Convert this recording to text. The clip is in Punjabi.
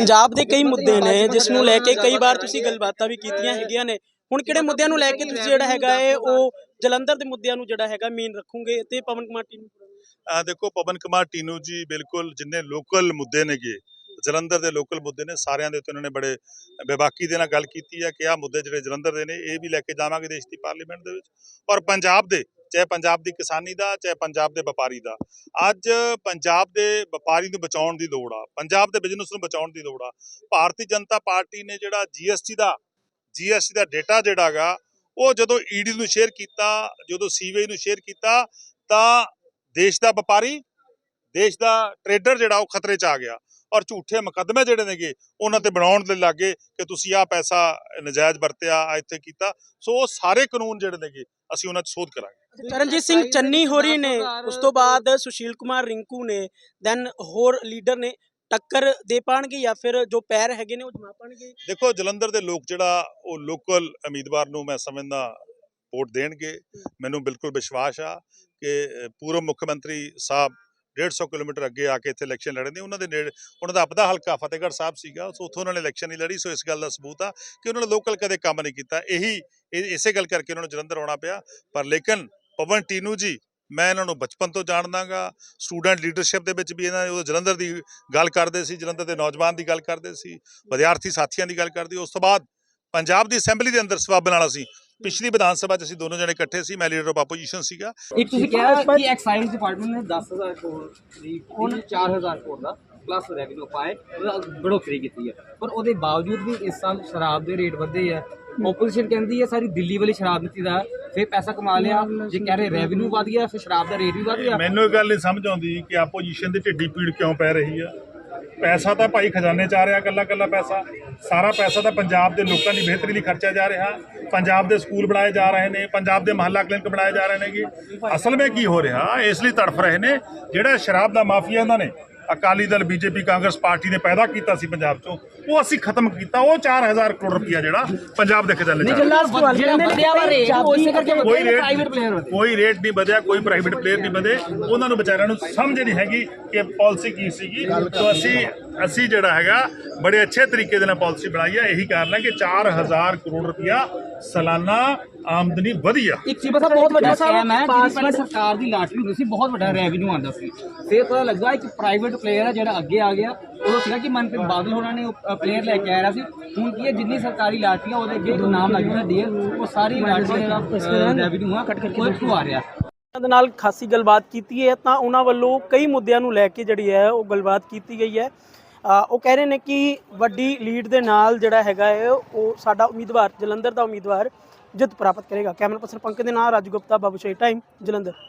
ਪੰਜਾਬ ਦੇ ਕਈ ਮੁੱਦੇ ਨੇ ਜਿਸ ਨੂੰ ਲੈ ਕੇ ਕਈ ਵਾਰ ਤੁਸੀਂ ਗੱਲਬਾਤਾਂ ਵੀ ਕੀਤੀਆਂ ਹੈਗੀਆਂ ਨੇ। ਹੁਣ ਕਿਹੜੇ ਮੁੱਦਿਆਂ ਨੂੰ ਲੈ ਕੇ ਤੁਸੀਂ ਜਿਹੜਾ ਹੈਗਾ ਹੈ ਉਹ ਜਲੰਧਰ ਦੇ ਮੁੱਦਿਆਂ ਨੂੰ ਜਿਹੜਾ ਹੈਗਾ ਮੇਨ ਰੱਖੋਗੇ ਤੇ ਪਵਨ ਕੁਮਾਰ ਟੀਨੂ ਆ ਦੇਖੋ ਪਵਨ ਕੁਮਾਰ ਟੀਨੂ ਜੀ ਬਿਲਕੁਲ ਜਿੰਨੇ ਲੋਕਲ ਮੁੱਦੇ ਨੇਗੇ ਜਲੰਧਰ ਦੇ ਲੋਕਲ ਮੁੱਦੇ ਨੇ ਸਾਰਿਆਂ ਦੇ ਉੱਤੇ ਉਹਨਾਂ ਨੇ ਬੜੇ ਬੇਬਾਕੀ ਦੇ ਨਾਲ ਗੱਲ ਕੀਤੀ ਹੈ ਕਿ ਆਹ ਮੁੱਦੇ ਜਿਹੜੇ ਜਲੰਧਰ ਦੇ ਨੇ ਇਹ ਵੀ ਲੈ ਕੇ ਜਾਵਾਂਗੇ ਦੇਸ਼ ਦੀ ਪਾਰਲੀਮੈਂਟ ਦੇ ਵਿੱਚ। ਔਰ ਪੰਜਾਬ ਦੇ ਚਾਹੇ ਪੰਜਾਬ ਦੀ ਕਿਸਾਨੀ ਦਾ, ਚਾਹੇ ਪੰਜਾਬ ਦੇ ਵਪਾਰੀ ਦਾ। ਅੱਜ ਪੰਜਾਬ ਦੇ ਵਪਾਰੀ ਨੂੰ ਬਚਾਉਣ ਦੀ ਲੋੜ ਆ। ਪੰਜਾਬ ਦੇ ਬਿਜ਼ਨਸ ਨੂੰ ਬਚਾਉਣ ਦੀ ਲੋੜ ਆ। ਭਾਰਤੀ ਜਨਤਾ ਪਾਰਟੀ ਨੇ ਜਿਹੜਾ ਜੀਐਸਟੀ ਦਾ ਜੀਐਸਟੀ ਦਾ ਡਾਟਾ ਜਿਹੜਾਗਾ ਉਹ ਜਦੋਂ ਈਡੀ ਨੂੰ ਸ਼ੇਅਰ ਕੀਤਾ, ਜਦੋਂ ਸੀਬੀਆਈ ਨੂੰ ਸ਼ੇਅਰ ਕੀਤਾ, ਤਾਂ ਦੇਸ਼ ਦਾ ਵਪਾਰੀ, ਦੇਸ਼ ਦਾ ਟਰੇਡਰ ਜਿਹੜਾ, ਉਹ ਖਤਰੇ 'ਚ ਆ ਗਿਆ। ਔਰ ਝੂਠੇ ਮੁਕੱਦਮੇ ਜਿਹੜੇ ਨੇਗੇ, ਉਹਨਾਂ ਤੇ ਬਣਾਉਣ ਦੇ ਲੱਗੇ ਕਿ ਤੁਸੀਂ ਆਹ ਪੈਸਾ ਨਜਾਇਜ਼ ਵਰਤਿਆ, ਆਹ ਇੱਥੇ ਕੀਤਾ। ਸੋ ਉਹ ਸਾਰੇ ਕਾਨੂੰਨ ਜਿਹੜੇ ਨੇਗੇ, ਅਸੀਂ ਉਹਨਾਂ 'ਚ ਸੋਧ ਕਰਾਂਗੇ। ਚਰਨਜੀਤ ਸਿੰਘ ਚੰਨੀ ਹੋਰੀ ਨੇ ਉਸ ਤੋਂ ਬਾਅਦ ਸੁਸ਼ੀਲ ਕੁਮਾਰ ਰਿੰਕੂ ਨੇ ਦੈਨ ਹੋਰ ਲੀਡਰ ਨੇ ਟੱਕਰ ਦੇ ਪਾਣਗੇ ਜਾਂ ਫਿਰ ਜੋ ਪੈਰ ਹੈਗੇ ਨੇ ਉਹ ਜਮਾ ਪਾਣਗੇ? ਦੇਖੋ ਜਲੰਧਰ ਦੇ ਲੋਕ ਜਿਹੜਾ ਉਹ ਲੋਕਲ ਉਮੀਦਵਾਰ ਨੂੰ ਮੈਂ ਸਮਝਦਾ ਵੋਟ ਦੇਣਗੇ। ਮੈਨੂੰ ਬਿਲਕੁਲ ਵਿਸ਼ਵਾਸ ਆ ਕਿ ਪੂਰਵ ਮੁੱਖ ਮੰਤਰੀ ਸਾਹਿਬ 150 ਕਿਲੋਮੀਟਰ ਅੱਗੇ ਆ ਕੇ ਇੱਥੇ ਇਲੈਕਸ਼ਨ ਲੜਨਦੇ ਉਹਨਾਂ ਦੇ ਨੇੜੇ ਉਹਨਾਂ ਦਾ ਆਪਦਾ ਹਲਕਾ ਫਤਿਹਗੜ੍ਹ ਸਾਹਿਬ ਸੀਗਾ ਸੋ ਉੱਥੋਂ ਉਹਨਾਂ ਨੇ ਇਲੈਕਸ਼ਨ ਨਹੀਂ ਲੜੀ ਸੋ ਇਸ ਗੱਲ ਦਾ ਸਬੂਤ ਆ ਕਿ ਉਹਨਾਂ ਨੇ ਲੋਕਲ ਕਦੇ ਕੰਮ ਨਹੀਂ ਕੀਤਾ। ਇਹੀ ਇਹ- ਇਸੇ ਗੱਲ ਕਰਕੇ ਉਹਨਾਂ ਨੂੰ ਜਲੰਧਰ ਆਉਣਾ ਪਿਆ। ਪਰ ਲੇਕਿਨ ਪਵਨ ਟੀਨੂ ਜੀ ਮੈਂ ਇਹਨਾਂ ਨੂੰ ਬਚਪਨ ਤੋਂ ਜਾਣਦਾਗਾ ਸਟੂਡੈਂਟ ਲੀਡਰਸ਼ਿਪ ਦੇ ਵਿੱਚ ਵੀ ਇਹਨਾਂ ਉਹ ਜਲੰਧਰ ਦੀ ਗੱਲ ਕਰਦੇ ਸੀ ਜਲੰਧਰ ਦੇ ਨੌਜਵਾਨ ਦੀ ਗੱਲ ਕਰਦੇ ਸੀ ਵਿਦਿਆਰਥੀ ਸਾਥੀਆਂ ਦੀ ਗੱਲ ਕਰਦੀ ਉਸ ਤੋਂ ਬਾਅਦ ਪੰਜਾਬ ਦੀ ਅਸੈਂਬਲੀ ਦੇ ਅੰਦਰ ਸਵਾਬਨ ਵਾਲਾ ਸੀ। ਪਿਛਲੀ ਵਿਧਾਨ ਸਭਾ 'ਚ ਅਸੀਂ ਦੋਨੋਂ ਜਣੇ ਇਕੱਠੇ ਸੀ ਮੈਂ ਲੀਡਰ ਆਫ ਆਪੋਜੀਸ਼ਨ ਸੀਗਾ। ਇੱਕ ਤੁਸੀਂ ਕਿਹਾ ਕਿ ਐਕਸਾਈਜ਼ ਡਿਪਾਰਟਮੈਂਟ ਨੇ 10000 ਕਰੋੜ ਦੀ ਹੁਣ 4000 ਕਰੋੜ ਦਾ ਪਲੱਸ ਰੈਵਨਿਊ ਪਾਏ ਉਹਦਾ ਬੜੋਤਰੀ ਕੀਤੀ ਹੈ। ਪਰ ਉਹਦੇ ਬਾਵਜੂਦ ਵੀ ਇਸ ਸਾਲ ਸ਼ਰਾਬ ਦੇ ਰੇਟ ਵਧੇ ਆ। ਆਪੋਜੀਸ਼ਨ ਕਹਿੰਦੀ ਹੈ ਸਾਰੀ ਦਿੱਲੀ ਵਾਲੀ ਸ਼ਰਾਬ ਨੀਤੀ ਦਾ ਫਿਰ ਪੈਸਾ ਕਮਾ ਲਿਆ। ਜੇ ਕਹਿ ਰਹੇ ਰੈਵਨਿਊ ਵਧ ਗਿਆ ਫਿਰ ਸ਼ਰਾਬ ਦਾ ਰੇਟ ਵੀ ਵਧ ਗਿਆ। ਮੈਨੂੰ ਇਹ ਗੱਲ ਨਹੀਂ ਸਮਝ ਆਉਂਦੀ ਕਿ ਆਪੋਜੀਸ਼ਨ ਦੀ ਢਿੱਡੀ ਪੀੜ ਕਿਉਂ ਪੈ ਰਹੀ ਆ। ਪੈਸਾ ਤਾਂ ਭਾਈ ਖਜ਼ਾਨੇ 'ਚ ਆ ਰਿਹਾ ਕੱਲਾ ਕੱਲਾ ਪੈਸਾ। ਸਾਰਾ ਪੈਸਾ ਤਾਂ ਪੰਜਾਬ ਦੇ ਲੋਕਾਂ ਦੀ ਬਿਹਤਰੀ ਲਈ ਖਰਚਿਆ ਜਾ ਰਿਹਾ। ਪੰਜਾਬ ਦੇ ਸਕੂਲ ਬਣਾਏ ਜਾ ਰਹੇ ਨੇ ਪੰਜਾਬ ਦੇ ਮਹੱਲਾ ਕਲੀਨਿਕ ਬਣਾਏ ਜਾ ਰਹੇ ਨੇਗੇ। ਅਸਲ ਵਿੱਚ ਕੀ ਹੋ ਰਿਹਾ ਇਸ ਲਈ ਤੜਫ ਰਹੇ ਨੇ। ਜਿਹੜਾ ਸ਼ਰਾਬ ਦਾ ਮਾਫੀਆ ਇਹਨਾਂ ਨੇ Akali Dal BJP Congress party ਨੇ ਪੈਦਾ ਕੀਤਾ ਸੀ ਪੰਜਾਬ 'ਚੋਂ। ਉਹ ਅਸੀਂ ਖਤਮ ਕੀਤਾ। ਉਹ 4000 ਕਰੋੜ ਰੁਪਇਆ ਜਿਹੜਾ ਪੰਜਾਬ ਦੇ ਖਜ਼ਾਨੇ 'ਚ ਕੋਈ ਰੇਟ ਕੋਈ ਰੇਟ ਨਹੀਂ ਵਧਿਆ ਕੋਈ ਪ੍ਰਾਈਵੇਟ ਪਲੇਅਰ ਨਹੀਂ ਵਧੇ। ਉਹਨਾਂ ਨੂੰ ਵਿਚਾਰਿਆਂ ਨੂੰ ਸਮਝ ਨਹੀਂ ਹੈਗੀ ਕਿ ਪਾਲਿਸੀ ਕੀ ਸੀਗੀ। ਸੋ ਅਸੀਂ ਅਸੀਂ ਜਿਹੜਾ ਹੈਗਾ ਬੜੇ ਅੱਛੇ ਤਰੀਕੇ ਦੇ ਨਾਲ ਪਾਲਿਸੀ ਬਣਾਈ ਹੈ ਇਹੀ ਕਾਰਨ ਹੈ ਕਿ 4000 ਕਰੋੜ ਰੁਪਇਆ ਸਾਲਾਨਾ ਆਮਦਨੀ ਵਧੀ ਆ ਇੱਕ ਚੀਜ਼ ਪਤਾ ਬਹੁਤ ਵੱਡਾ ਸਕੈਮ ਹੈ ਪਹਿਲਾਂ ਸਰਕਾਰ ਦੀ ਲਾਟਰੀ ਹੁੰਦੀ ਸੀ ਬਹੁਤ ਵੱਡਾ ਰੈਵਨਿਊ ਆਉਂਦਾ ਸੀ। ਫਿਰ ਪਤਾ ਲੱਗਾ ਇੱਕ ਪ੍ਰਾਈਵੇਟ ਪਲੇਅਰ ਹੈ ਜਿਹੜਾ ਅੱਗੇ ਆ ਗਿਆ। ਉਹ ਸੀਗਾ ਕਿ ਮਨਪ੍ਰੀਤ ਬਾਦਲ ਹੋਰਾਂ ਨੇ ਪਲੇਅਰ ਲੈ ਕੇ ਆ ਰਿਹਾ ਸੀ। ਹੁਣ ਕੀ ਹੈ ਜਿੰਨੀ ਸਰਕਾਰੀ ਲਾਟਰੀਆਂ ਉਹਦੇ ਅੱਗੇ ਨਾਮ ਲੱਗ ਰਿਹਾ ਡੀਐਲ ਉਹ ਸਾਰੀ ਲਾਟਰੀ ਰੈਵਨਿਊ ਆ ਕੱਟ ਕਰਕੇ ਉਹ ਆ ਰਿਹਾ। ਉਹਨਾਂ ਦੇ ਨਾਲ ਖਾਸੀ ਗੱਲਬਾਤ ਕੀਤੀ ਹੈ ਤਾਂ ਉਹਨਾਂ ਵੱਲੋਂ ਕਈ ਮੁੱਦਿਆਂ ਨੂੰ ਲੈ ਕੇ ਜਿਹੜੀ ਹੈ ਉਹ ਗੱਲਬਾਤ ਕੀਤੀ ਗਈ ਹੈ। ਉਹ ਕਹਿ ਰਹੇ ਨੇ ਕਿ ਵੱਡੀ ਲੀਡ ਦੇ ਨਾਲ ਜਿਹੜਾ ਹੈਗਾ ਹੈ, ਉਹ ਸਾਡਾ ਉਮੀਦਵਾਰ, ਜਲੰਧਰ ਦਾ ਉਮੀਦਵਾਰ ਜਿੱਤ ਪ੍ਰਾਪਤ ਕਰੇਗਾ। ਕੈਮਰਾ ਪਰਸਨ ਪੰਕਜ ਦੇ ਨਾਲ ਰਾਜੂ ਗੁਪਤਾ, ਬਾਬੂ ਸ਼ਾਹੀ ਟਾਈਮ, ਜਲੰਧਰ।